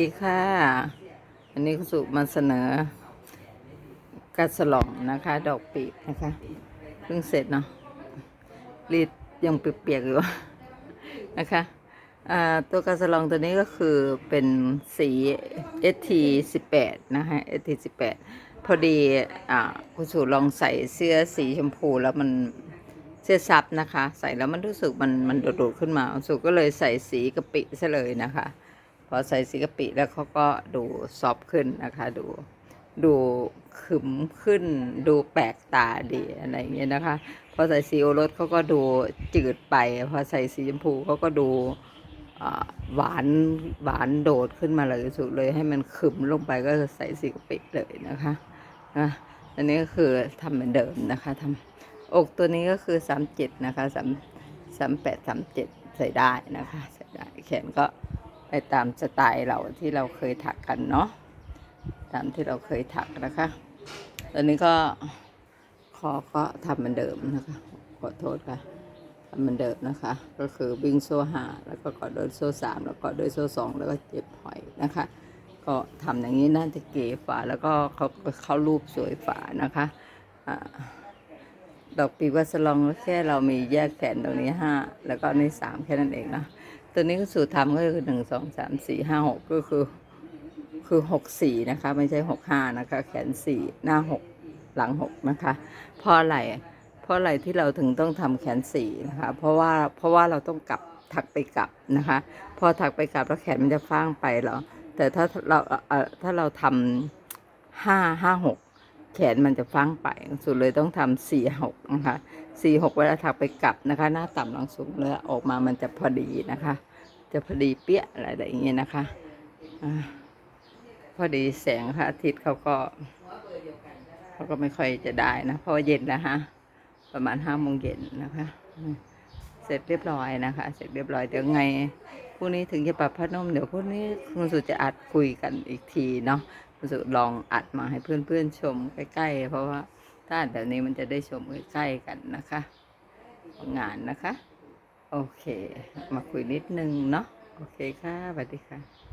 ดีค่ะอันนี้คุณสุมาเสนอกัสลองนะคะ ดอกปีบนะคะเพิ่งเสร็จเนาะรีดยังเปียกๆอยู่นะคะตัวกัสลองตัวนี้ก็คือเป็นสี ST 18 นะคะ ST 18 พอดีอ่าคุณสุลองใส่เสื้อสีชมพูแล้วมันเสื้อซับนะคะ ใส่แล้วมันรู้สึกมันมันโดดๆขึ้นมาสุก็เลยใส่สีกะปิซะเลยนะคะ พอใส่สีกะปิแล้วเขาก็ดูซอฟต์ขึ้นนะคะ ดูดูขึมขึ้น ดูแปลกตาดีอะไรอย่างเงี้ยนะคะ พอใส่สีโอรสเขาก็ดูจืดไป พอใส่สีชมพูเขาก็ดูหวานหวานโดดขึ้นมาเลยสุดเลยให้มันขึมลงไปก็ใส่สีกะปิเลยนะคะอะอันนี้ก็คือทำเหมือนเดิมนะคะทำอกตัวนี้ก็คือสามเจ็ดนะคะสามสามแปดสามเจ็ดใส่ได้นะคะ ใส่ได้แขนก็ ไปตามสไตล์เราที่เราเคยถักกันเนาะตามที่เราเคยถักนะคะ ตอนนี้ก็คอก็ทำเหมือนเดิมนะคะ ขอโทษค่ะทำเหมือนเดิมนะคะ ก็คือวิ่งโซ่ห้าแล้วก็กอดโดยโซ่สามแล้วก็โดยโซ่สองแล้วก็เจ็บหอยนะคะ ก็ทำอย่างนี้น่าจะเก๋ฝาแล้วก็เขาเขารูปสวยฝานะคะอ่าดอกปีกวัสลองแค่เรามีแยกแขนตรงนี้ห้าแล้วก็ในสามแค่นั้นเองนะ ตัวนี้ก็สูตรทำก็คือหนึ่งสองสามสี่ห้าหกก็คือ คือหกสี่นะคะ ไม่ใช่หกห้านะคะ แขนสี่หน้าหกหลังหกนะคะเพราะอะไรเพราะอะไรที่เราถึงต้องทำแขนสี่นะคะ เพราะว่าเพราะว่าเราต้องกลับถักไปกลับนะคะ พอถักไปกลับแล้วแขนมันจะฟ้างไปหรอแต่ถ้าเราเอ่อถ้าเราทำห้าห้าหก แขนมันจะฟังไปสุดเลยต้องทำสี่หกนะคะสี่หกเวลาถักไปกลับนะคะ หน้าต่ำหลังสูงแล้วออกมามันจะพอดีนะคะ จะพอดีเปี้ยอะไรอย่างเงี้ยนะคะอพอดีแสงพระอาทิตย์เขาก็เขาก็ไม่ค่อยจะได้นะเพราะเย็นแล้วฮะประมาณห้าโมงเย็นนะคะ เสร็จเรียบร้อยนะคะ เสร็จเรียบร้อยเดี๋ยวไงพรุ่งนี้ถึงจะปรับพัดลมเดี๋ยวพรุ่งนี้คุณสุจะอัดคุยกันอีกทีเนาะ รู้สึกลองอัดมาให้เพื่อนๆชมใกล้ๆ เพราะว่าถ้าอัดแบบนี้มันจะได้ชมใกล้ๆกันนะคะงงานนะคะ โอเค มาคุยนิดนึงเนาะโอเคค่ะสวัสดีค่ะ